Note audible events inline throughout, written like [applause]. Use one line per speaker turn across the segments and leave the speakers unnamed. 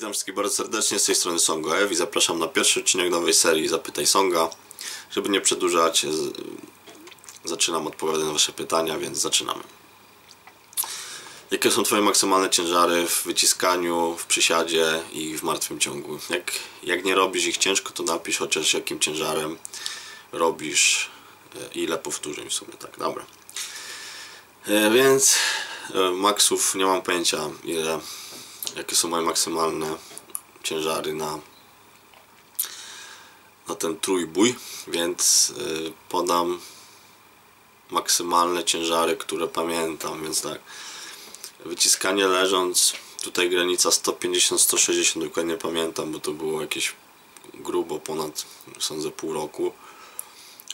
Witam wszystkich bardzo serdecznie, z tej strony Songo i zapraszam na pierwszy odcinek nowej serii Zapytaj Songa. Żeby nie przedłużać, zaczynam odpowiadać na Wasze pytania, więc zaczynamy. Jakie są Twoje maksymalne ciężary w wyciskaniu, w przysiadzie i w martwym ciągu? Jak, jak nie robisz ich ciężko, to napisz chociaż jakim ciężarem robisz, e, ile powtórzeń w sumie, tak, dobra. E, Więc e, maksów nie mam pojęcia ile, jakie są moje maksymalne ciężary na, na ten trójbój, więc e, podam maksymalne ciężary, które pamiętam, więc tak. Wyciskanie leżąc, tutaj granica 150-160, dokładnie pamiętam, bo to było jakieś grubo ponad, sądzę, pół roku.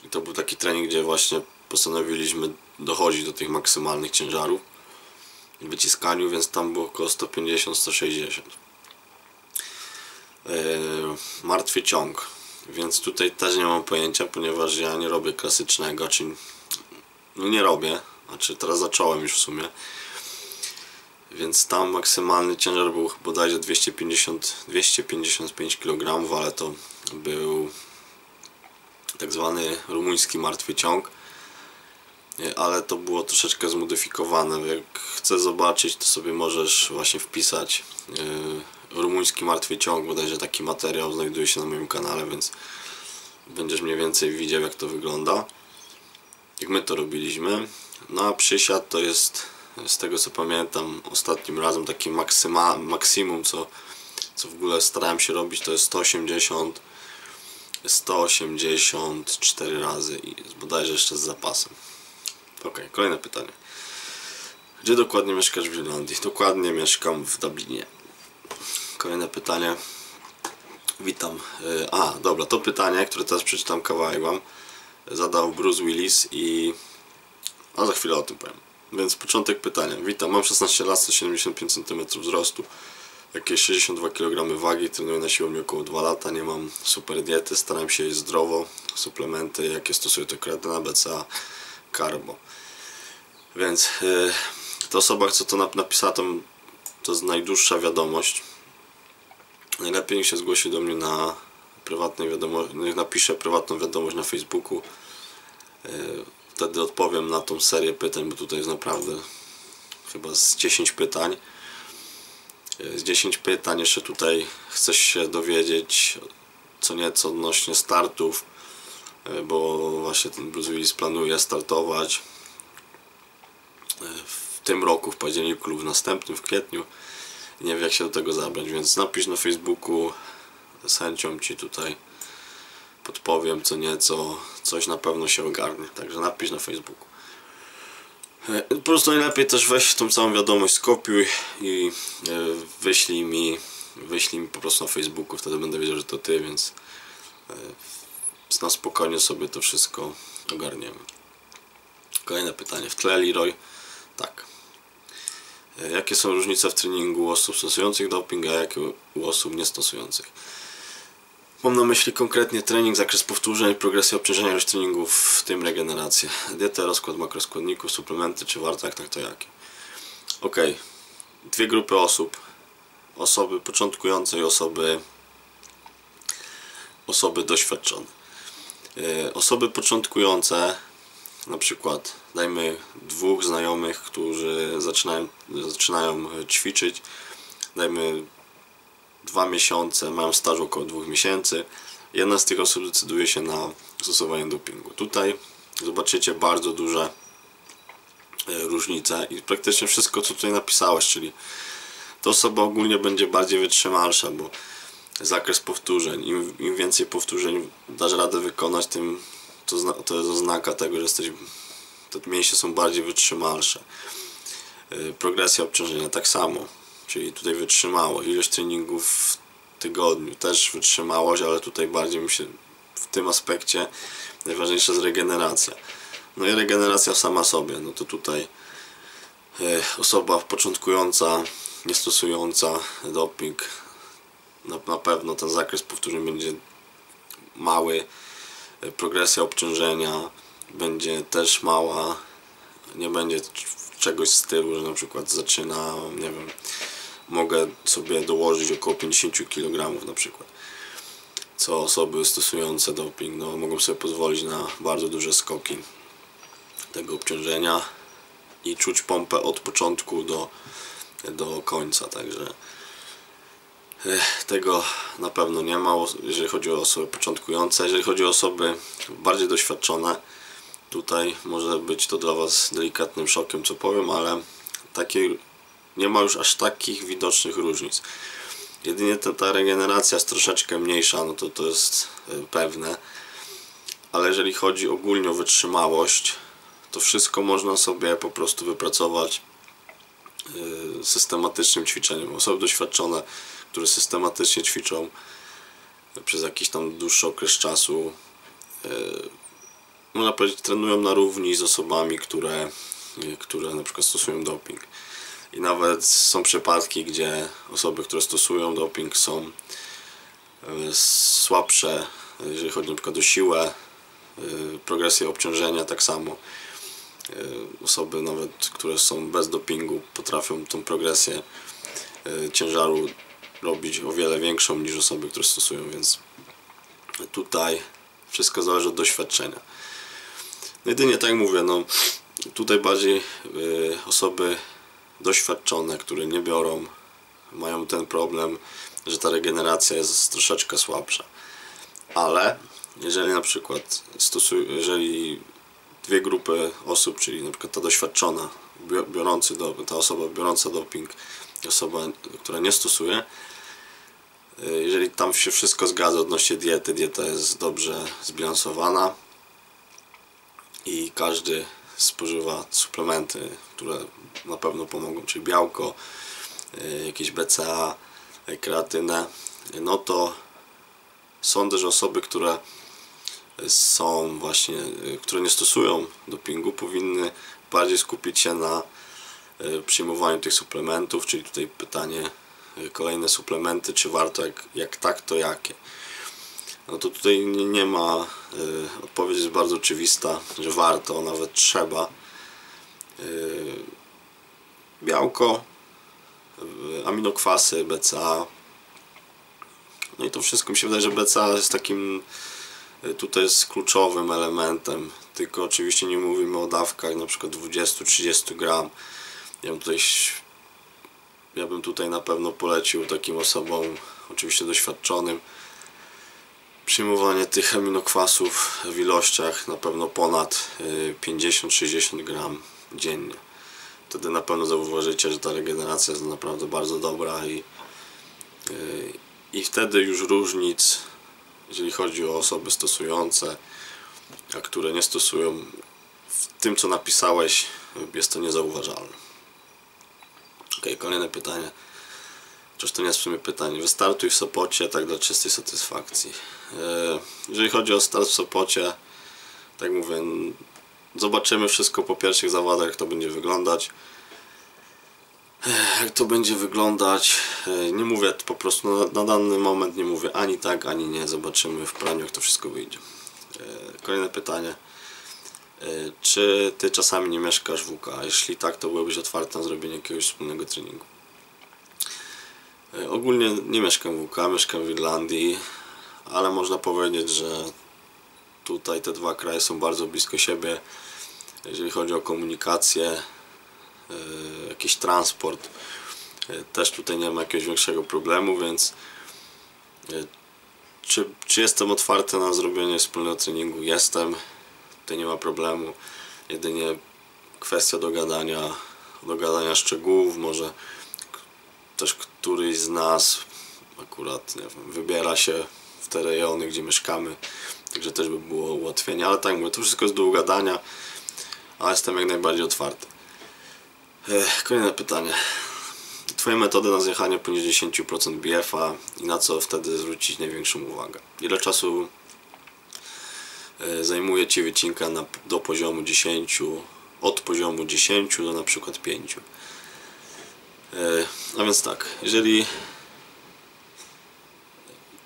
I to był taki trening, gdzie właśnie postanowiliśmy dochodzić do tych maksymalnych ciężarów wyciskaniu, więc tam było około 150-160. Yy, martwy ciąg, więc tutaj też nie mam pojęcia, ponieważ ja nie robię klasycznego, czy no nie robię, znaczy teraz zacząłem już w sumie. Więc tam maksymalny ciężar był bodajże 250, 255 kg, ale to był tak zwany rumuński martwy ciąg. Ale to było troszeczkę zmodyfikowane. Jak chcesz zobaczyć, to sobie możesz właśnie wpisać yy, rumuński martwy ciąg, bodajże taki materiał znajduje się na moim kanale, więc będziesz mniej więcej widział jak to wygląda. Jak my to robiliśmy. No a przysiad to jest z tego co pamiętam ostatnim razem taki maksyma, maksimum co, co w ogóle starałem się robić to jest 180 184 razy i bodajże jeszcze z zapasem. Ok, kolejne pytanie. Gdzie dokładnie mieszkasz w Irlandii? Dokładnie mieszkam w Dublinie. Kolejne pytanie. Witam. Y, A, dobra, to pytanie, które teraz przeczytam kawałek wam, zadał Bruce Willis i... A za chwilę o tym powiem. Więc początek pytania. Witam, mam 16 lat, 175 cm wzrostu, jakieś 62 kg wagi, trenuję na siłowni około 2 lata, nie mam super diety, staram się jeść zdrowo, suplementy, jakie stosuję to kreatyna, BCA, carbo. Więc yy, ta osoba, co to nap- napisała, to, to jest najdłuższa wiadomość. Najlepiej się zgłosi do mnie na prywatnej wiadomości, niech napisze prywatną wiadomość na Facebooku. Yy, Wtedy odpowiem na tą serię pytań, bo tutaj jest naprawdę chyba z 10 pytań. Yy, Z 10 pytań jeszcze tutaj chcesz się dowiedzieć co nieco odnośnie startów, bo właśnie ten Bruce Willis planuje startować yy, w tym roku, w październiku lub w następnym, w kwietniu. Nie wiem jak się do tego zabrać, więc napisz na Facebooku, z chęcią Ci tutaj podpowiem co nieco, coś na pewno się ogarnie, także napisz na Facebooku. E, Po prostu najlepiej też weź tą całą wiadomość, skopiuj i e, wyślij mi, wyślij mi po prostu na Facebooku, wtedy będę wiedział, że to Ty, więc e, na spokojnie sobie to wszystko ogarniemy. Kolejne pytanie. W tle Leroy? Tak. E, Jakie są różnice w treningu osób stosujących doping, a jakie u osób niestosujących? Mam na myśli konkretnie trening, zakres powtórzeń, progresję obciążenia, ilość treningów, w tym regenerację. Dietę, rozkład makroskładników, suplementy, czy warto, jak tak to jakie. Ok, dwie grupy osób. Osoby początkujące i osoby, osoby doświadczone. E, Osoby początkujące, na przykład dajmy dwóch znajomych, którzy zaczynają, zaczynają ćwiczyć, dajmy dwa miesiące, mają staż około dwóch miesięcy. Jedna z tych osób decyduje się na stosowanie dopingu. Tutaj zobaczycie bardzo duże e, różnice i praktycznie wszystko co tutaj napisałeś, czyli ta osoba ogólnie będzie bardziej wytrzymalsza, bo zakres powtórzeń, im, im więcej powtórzeń dasz radę wykonać, tym to, to jest oznaka tego, że jesteś, te mięśnie są bardziej wytrzymalsze. E, Progresja obciążenia tak samo, czyli tutaj wytrzymało. Ilość treningów w tygodniu też wytrzymałość, ale tutaj bardziej mi się w tym aspekcie najważniejsza jest regeneracja. No i regeneracja sama sobie, no to tutaj e, osoba początkująca, niestosująca doping, na, na pewno ten zakres powtórzeń będzie mały, progresja obciążenia będzie też mała, nie będzie czegoś w stylu, że na przykład zaczyna, nie wiem, mogę sobie dołożyć około 50 kg na przykład. Co osoby stosujące doping no, mogą sobie pozwolić na bardzo duże skoki tego obciążenia i czuć pompę od początku do, do końca, także tego na pewno nie ma, jeżeli chodzi o osoby początkujące. Jeżeli chodzi o osoby bardziej doświadczone, tutaj może być to dla Was delikatnym szokiem, co powiem, ale takiej, nie ma już aż takich widocznych różnic. Jedynie ta, ta regeneracja jest troszeczkę mniejsza, no to to jest y, pewne. Ale jeżeli chodzi ogólnie o wytrzymałość, to wszystko można sobie po prostu wypracować y, systematycznym ćwiczeniem. Osoby doświadczone, które systematycznie ćwiczą przez jakiś tam dłuższy okres czasu, y, można powiedzieć, trenują na równi z osobami, które, które na przykład stosują doping. I nawet są przypadki, gdzie osoby, które stosują doping są e, słabsze, jeżeli chodzi na przykład o siłę, e, progresję obciążenia, tak samo. E, osoby nawet, które są bez dopingu potrafią tą progresję ciężaru robić o wiele większą niż osoby, które stosują, więc tutaj wszystko zależy od doświadczenia. Jedynie tak mówię, no tutaj bardziej osoby doświadczone, które nie biorą, mają ten problem, że ta regeneracja jest troszeczkę słabsza. Ale jeżeli na przykład stosuj, jeżeli dwie grupy osób, czyli na przykład ta doświadczona, biorący do, ta osoba biorąca doping osoba, która nie stosuje, y, jeżeli tam się wszystko zgadza odnośnie diety, dieta jest dobrze zbilansowana i każdy spożywa suplementy, które na pewno pomogą, czyli białko, y, jakieś BCA, y, kreatynę, no to sądzę, że osoby, które są właśnie, które nie stosują dopingu, powinny bardziej skupić się na przyjmowaniu tych suplementów, czyli tutaj pytanie, kolejne suplementy, czy warto, jak, jak tak, to jakie no to tutaj nie, ma, y, odpowiedź jest bardzo oczywista, że warto, nawet trzeba. Białko, aminokwasy, BCA. No i to wszystko mi się wydaje, że BCA jest takim tutaj jest kluczowym elementem, tylko oczywiście nie mówimy o dawkach na przykład 20-30 gram. Ja bym tutaj ja bym tutaj na pewno polecił takim osobom, oczywiście doświadczonym, przyjmowanie tych aminokwasów w ilościach na pewno ponad 50-60 y, gram dziennie. Wtedy na pewno zauważycie, że ta regeneracja jest naprawdę bardzo dobra i, y, i wtedy już różnic, jeżeli chodzi o osoby stosujące, a które nie stosują, w tym co napisałeś jest to niezauważalne. Ok, kolejne pytanie. Chociaż to nie jest w sumie pytanie. Wystartuj w Sopocie, tak dla czystej satysfakcji. E, jeżeli chodzi o start w Sopocie, tak mówię, zobaczymy wszystko po pierwszych zawadach, jak to będzie wyglądać. E, jak to będzie wyglądać, e, nie mówię po prostu na, na dany moment, nie mówię ani tak, ani nie. Zobaczymy w praniu, jak to wszystko wyjdzie. Kolejne pytanie. Czy ty czasami nie mieszkasz w UK? Jeśli tak, to byłbyś otwarty na zrobienie jakiegoś wspólnego treningu. E, ogólnie nie mieszkam w UK, mieszkam w Irlandii, ale można powiedzieć, że tutaj te dwa kraje są bardzo blisko siebie. Jeżeli chodzi o komunikację, e, jakiś transport, e, też tutaj nie ma jakiegoś większego problemu, więc czy, czy jestem otwarty na zrobienie wspólnego treningu? Jestem, tutaj nie ma problemu. Jedynie kwestia dogadania, dogadania szczegółów, może też któryś z nas akurat nie wiem, wybiera się w te rejony, gdzie mieszkamy, także też by było ułatwienie, ale tak mówię, to wszystko jest do ugadania, a jestem jak najbardziej otwarty. Ech, kolejne pytanie. Twoje metody na zjechanie poniżej 10% BF-a i na co wtedy zwrócić największą uwagę? Ile czasu zajmuje Ci wycinka na, do poziomu 10, od poziomu 10 do na przykład 5? E, a więc tak, jeżeli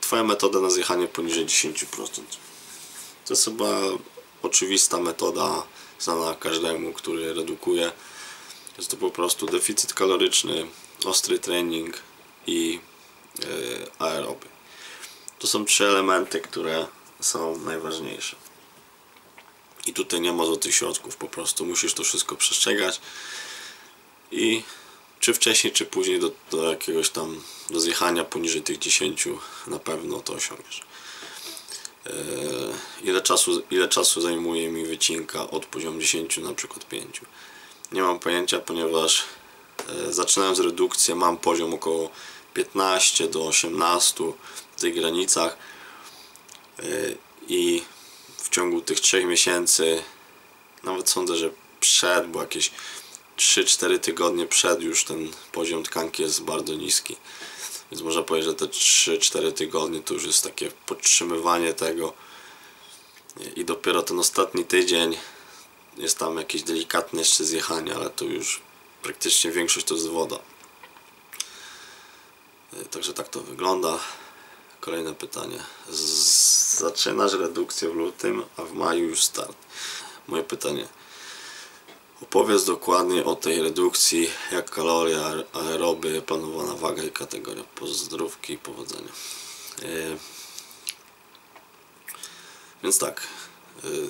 Twoja metoda na zjechanie poniżej 10% to jest chyba oczywista metoda znana każdemu, który redukuje. Jest to po prostu deficyt kaloryczny, ostry trening i yy, aeroby. To są trzy elementy, które są najważniejsze. I tutaj nie ma złotych środków, po prostu musisz to wszystko przestrzegać i czy wcześniej, czy później do, do jakiegoś tam, do zjechania poniżej tych 10 na pewno to osiągniesz. Eee, ile, czasu, ile czasu zajmuje mi wycinka od poziomu 10 na przykład 5? Nie mam pojęcia, ponieważ e, zaczynając redukcję mam poziom około 15 do 18 w tych granicach i w ciągu tych 3 miesięcy nawet sądzę, że przed, bo jakieś 3-4 tygodnie przed już ten poziom tkanki jest bardzo niski. Więc można powiedzieć, że te 3-4 tygodnie to już jest takie podtrzymywanie tego i dopiero ten ostatni tydzień jest tam jakieś delikatne jeszcze zjechanie, ale to już praktycznie większość to jest woda. Także tak to wygląda. Kolejne pytanie. Zaczynasz redukcję w lutym, a w maju już start. Moje pytanie. Opowiedz dokładnie o tej redukcji, jak kalorie, aeroby, planowana waga i kategoria. Pozdrówki i powodzenia. Yy. Więc tak. Yy.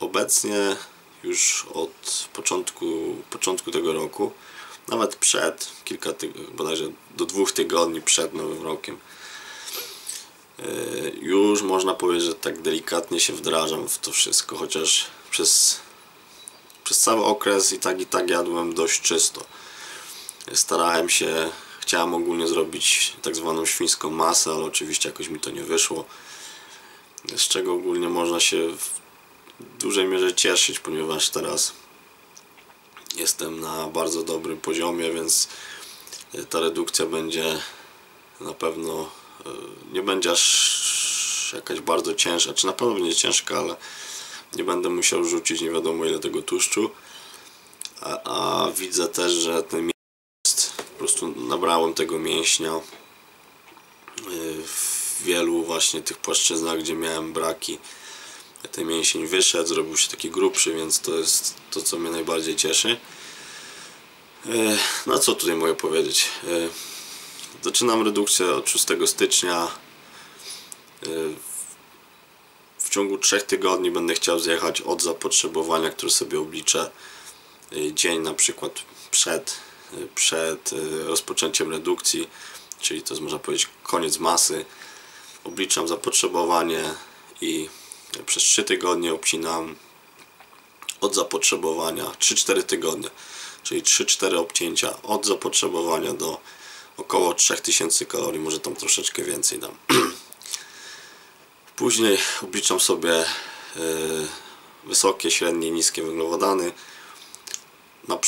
Obecnie już od początku, początku tego roku, nawet przed, kilka tygodni, bodajże do dwóch tygodni przed Nowym Rokiem, yy, już można powiedzieć, że tak delikatnie się wdrażam w to wszystko, chociaż przez przez cały okres i tak i tak jadłem dość czysto. Starałem się, chciałem ogólnie zrobić tak zwaną świńską masę, ale oczywiście jakoś mi to nie wyszło. Z czego ogólnie można się w dużej mierze cieszyć, ponieważ teraz jestem na bardzo dobrym poziomie, więc ta redukcja będzie na pewno e, nie będzie aż jakaś bardzo ciężka, czy na pewno będzie ciężka, ale nie będę musiał rzucić nie wiadomo ile tego tłuszczu. A, a widzę też, że ten jest po prostu nabrałem tego mięśnia y, w wielu właśnie tych płaszczyznach, gdzie miałem braki ten mięsień wyszedł, zrobił się taki grubszy, więc to jest to, co mnie najbardziej cieszy. Y, no co tutaj mogę powiedzieć? Y, zaczynam redukcję od 6 stycznia ciągu 3 tygodni będę chciał zjechać od zapotrzebowania, które sobie obliczę dzień na przykład przed, przed rozpoczęciem redukcji, czyli to jest można powiedzieć koniec masy. Obliczam zapotrzebowanie i przez 3 tygodnie obcinam od zapotrzebowania 3-4 tygodnie, czyli 3-4 obcięcia od zapotrzebowania do około 3000 kalorii, może tam troszeczkę więcej dam. [clears throat] Później obliczam sobie e, wysokie, średnie, niskie węglowodany.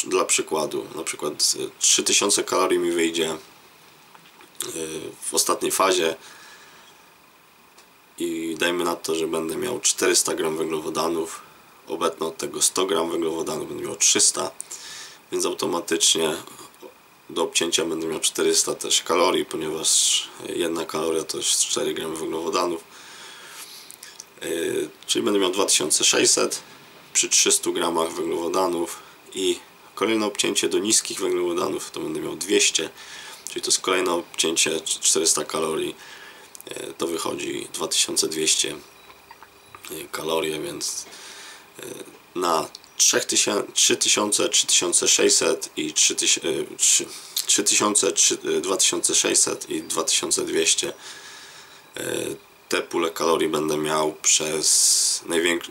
Dla przykładu, na przykład 3000 kalorii mi wyjdzie e, w ostatniej fazie i dajmy na to, że będę miał 400 gram węglowodanów, obetnę od tego 100 gram węglowodanów, będę miał 300, więc automatycznie do obcięcia będę miał 400 też kalorii, ponieważ jedna kaloria to jest 4 gram węglowodanów. Yy, czyli będę miał 2600 przy 300 gramach węglowodanów. I kolejne obcięcie do niskich węglowodanów to będę miał 200 czyli to jest kolejne obcięcie 400 kalorii to wychodzi 2200 yy, kalorie więc na 3000, 3600 i 3000, 3000 2600 i 2200 te pule kalorii będę miał przez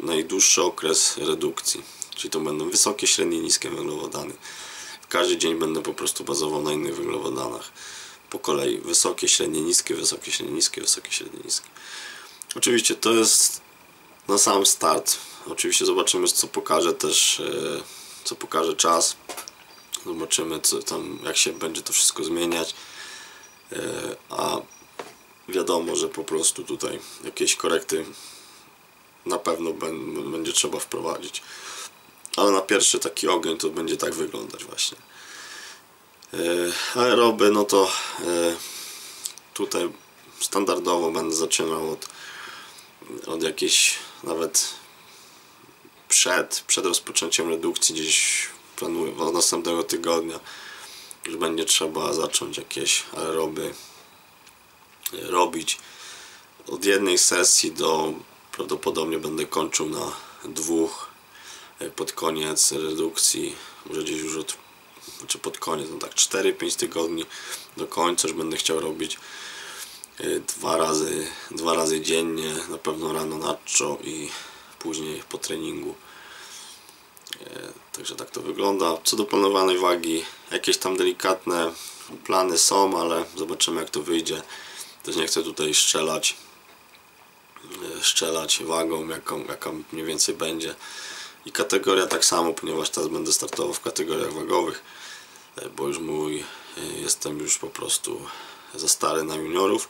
najdłuższy okres redukcji. Czyli to będą wysokie, średnie, niskie węglowodany. W każdy dzień będę po prostu bazował na innych węglowodanach. Po kolei wysokie, średnie, niskie, wysokie, średnie, niskie, wysokie, średnie, niskie. Oczywiście to jest na sam start. Oczywiście zobaczymy co pokaże też, e, co pokaże czas. Zobaczymy co tam, jak się będzie to wszystko zmieniać. E, a wiadomo, że po prostu tutaj jakieś korekty na pewno będzie trzeba wprowadzić. Ale na pierwszy taki ogień to będzie tak wyglądać właśnie. E, aeroby, no to e, tutaj standardowo będę zaczynał od, od jakiejś nawet przed, przed rozpoczęciem redukcji gdzieś planuję od następnego tygodnia już będzie trzeba zacząć jakieś aeroby e, robić. Od jednej sesji do prawdopodobnie będę kończył na dwóch pod koniec redukcji, może gdzieś już od, znaczy pod koniec, no tak 4-5 tygodni do końca już będę chciał robić e, dwa razy, dwa razy dziennie, na pewno rano nacho i później po treningu. E, Także tak to wygląda. Co do planowanej wagi, jakieś tam delikatne plany są, ale zobaczymy jak to wyjdzie. Też nie chcę tutaj strzelać, e, strzelać wagą, jaką, jaka mniej więcej będzie. I kategoria tak samo, ponieważ teraz będę startował w kategoriach wagowych, e, bo już mój, e, jestem już po prostu za stary na juniorów.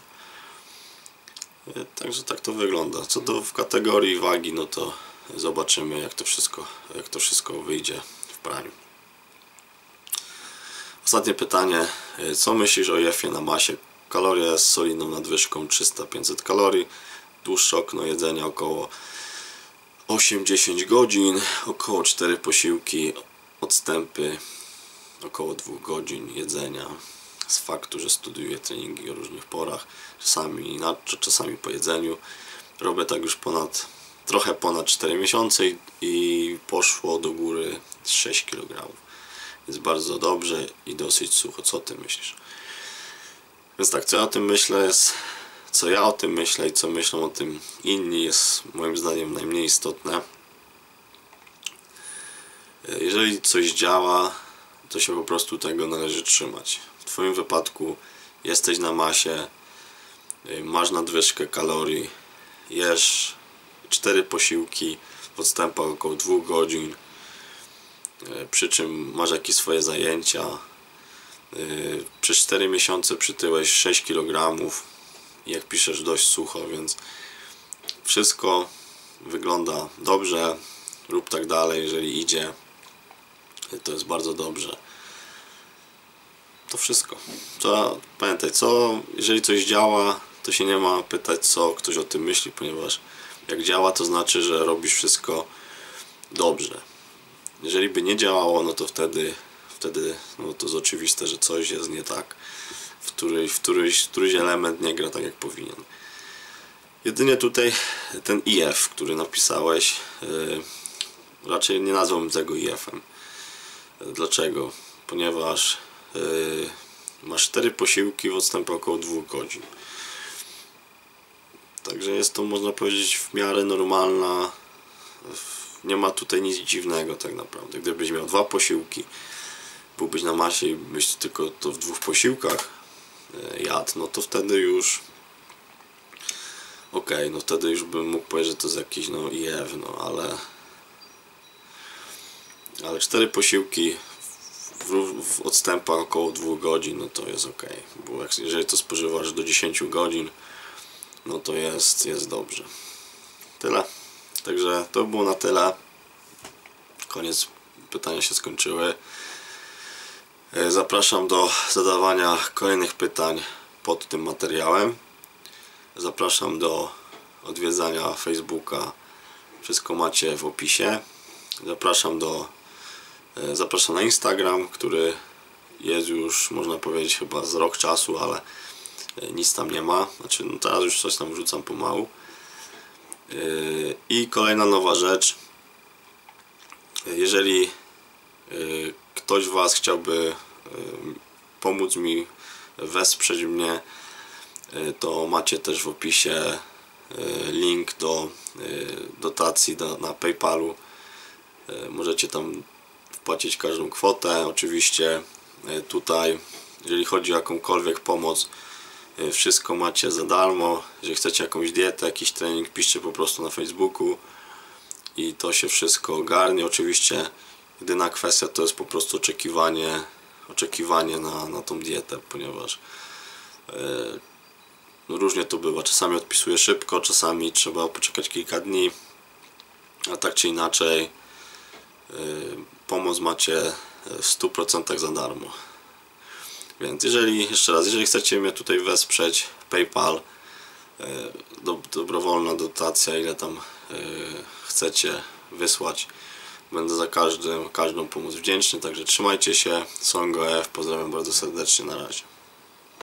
E, Także tak to wygląda. Co do w kategorii wagi, no to zobaczymy jak to wszystko, jak to wszystko wyjdzie w praniu. Ostatnie pytanie. Co myślisz o jefie na masie? Kaloria z solidną nadwyżką 300-500 kalorii. Dłuższe okno jedzenia około 8-10 godzin. Około 4 posiłki. Odstępy około 2 godzin jedzenia. Z faktu, że studiuję treningi o różnych porach. Czasami na czasami po jedzeniu. Robię tak już ponad trochę ponad 4 miesiące i, i poszło do góry 6 kg. Jest bardzo dobrze i dosyć sucho. Co ty myślisz? Więc tak, co ja o tym myślę jest, co ja o tym myślę i co myślą o tym inni jest moim zdaniem najmniej istotne. Jeżeli coś działa, to się po prostu tego należy trzymać. W Twoim wypadku jesteś na masie, y, masz nadwyżkę kalorii, jesz cztery posiłki w odstępach około 2 godzin, e, przy czym masz jakieś swoje zajęcia. E, Przez 4 miesiące przytyłeś 6 kg jak piszesz dość sucho, więc wszystko wygląda dobrze. Rób tak dalej, jeżeli idzie. To jest bardzo dobrze. To wszystko. To, pamiętaj, co, jeżeli coś działa, to się nie ma pytać, co ktoś o tym myśli, ponieważ jak działa, to znaczy, że robisz wszystko dobrze. Jeżeli by nie działało, no to wtedy, wtedy no to jest oczywiste, że coś jest nie tak. W któryś, w któryś, któryś element nie gra tak, jak powinien. Jedynie tutaj ten IF, który napisałeś, yy, raczej nie nazwałbym tego IF-em. Dlaczego? Ponieważ yy, masz cztery posiłki w odstępie około 2 godzin. Także jest to można powiedzieć w miarę normalna. Nie ma tutaj nic dziwnego tak naprawdę. Gdybyś miał dwa posiłki, byłbyś na masie i byś tylko to w dwóch posiłkach e, jadł, no to wtedy już okej, okay, no wtedy już bym mógł powiedzieć, że to jest jakiś no IF, no ale ale cztery posiłki w, w odstępach około 2 godzin, no to jest ok. Bo jak, jeżeli to spożywasz do 10 godzin, no to jest, jest dobrze. Tyle. Także to było na tyle. Koniec. Pytania się skończyły. E, Zapraszam do zadawania kolejnych pytań pod tym materiałem. Zapraszam do odwiedzania Facebooka. Wszystko macie w opisie. Zapraszam do e, zapraszam na Instagram, który jest już można powiedzieć chyba z rok czasu, ale E, nic tam nie ma. Znaczy, no teraz już coś tam wrzucam pomału. I kolejna nowa rzecz. Jeżeli ktoś Was chciałby pomóc mi, wesprzeć mnie, to macie też w opisie link do dotacji na PayPalu. Możecie tam wpłacić każdą kwotę. Oczywiście tutaj, jeżeli chodzi o jakąkolwiek pomoc, wszystko macie za darmo. Jeżeli chcecie jakąś dietę, jakiś trening, piszcie po prostu na Facebooku i to się wszystko ogarnie. Oczywiście jedyna kwestia to jest po prostu oczekiwanie, oczekiwanie na, na tą dietę, ponieważ no różnie to bywa. Czasami odpisuję szybko, czasami trzeba poczekać kilka dni, a tak czy inaczej e, pomoc macie w 100% za darmo. Więc jeżeli, jeszcze raz, jeżeli chcecie mnie tutaj wesprzeć, PayPal, e, do, dobrowolna dotacja, ile tam chcecie wysłać, Będę za każdym, każdą pomoc wdzięczny, także trzymajcie się. Songo F, pozdrawiam bardzo serdecznie, na razie.